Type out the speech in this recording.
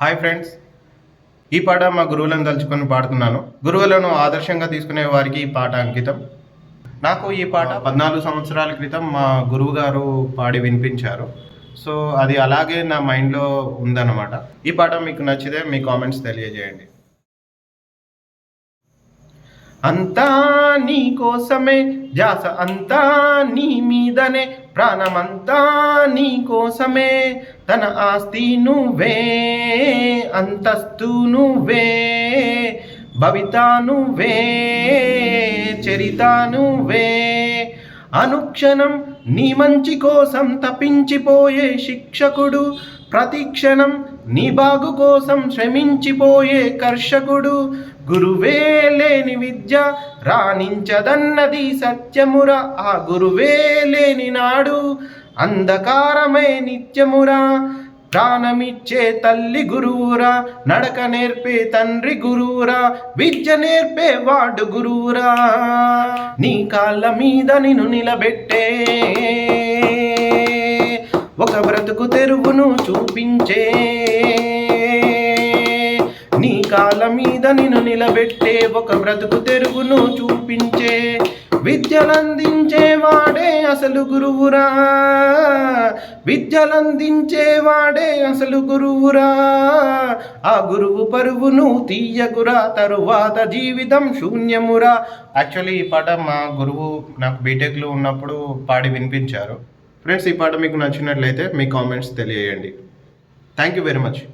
Hi friends. ఈ పాట మా గురువులను తలుచుకొని పాడుతున్నాను. గురువులను ఆదర్శంగా తీసుకునే వారికి ఈ పాట అంకితం. నాకు ఈ పాట పద్నాలుగు సంవత్సరాల క్రితం మా గురువు గారు పాడి వినిపించారు. సో అది అలాగే నా మైండ్లో ఉందన్నమాట. ఈ పాట మీకు నచ్చితే మీ కామెంట్స్ తెలియజేయండి. అంతా నీ కోసమే ధ్యాస అంతా నీ మీదనే ప్రాణమంతా నీ కోసమే తన ఆస్తి నువ్వే అంతస్తు నువ్వే భవిత నువ్వే చరిత నువ్వే. అనుక్షణం నీ మంచి కోసం తప్పించిపోయే శిక్షకుడు ప్రతిక్షణం నీ బాగు కోసం శ్రమించిపోయే కర్షకుడు. గురువే లేని విద్య రాణించదన్నది సత్యమురా ఆ గురువే లేని నాడు అంధకారమే నిత్యమురా ప్రాణమిచ్చే తల్లి గురువురా నడక నేర్పే తండ్రి గురువురా విద్య నేర్పే వాడు గురువురా నీ కాళ్ళ మీద నిన్ను నిలబెట్టే ఒక బ్రతుకు తెరువును చూపించే పాదాల మీద నిన్ను నిలబెట్టే ఒక బ్రతుకు తెరుగును చూపించే విద్యలందించేవాడే అసలు గురువురా. విద్యలందించేవాడే అసలు గురువురా. ఆ గురువు పరువును తీయకురా తరువాత జీవితం శూన్యమురా. యాక్చువల్లీ ఈ పాట మా గురువు నాకు బీటెక్లో ఉన్నప్పుడు పాడి వినిపించారు. ఫ్రెండ్స్ ఈ పాట మీకు నచ్చినట్లయితే మీ కామెంట్స్ తెలియజేయండి. Thank you very much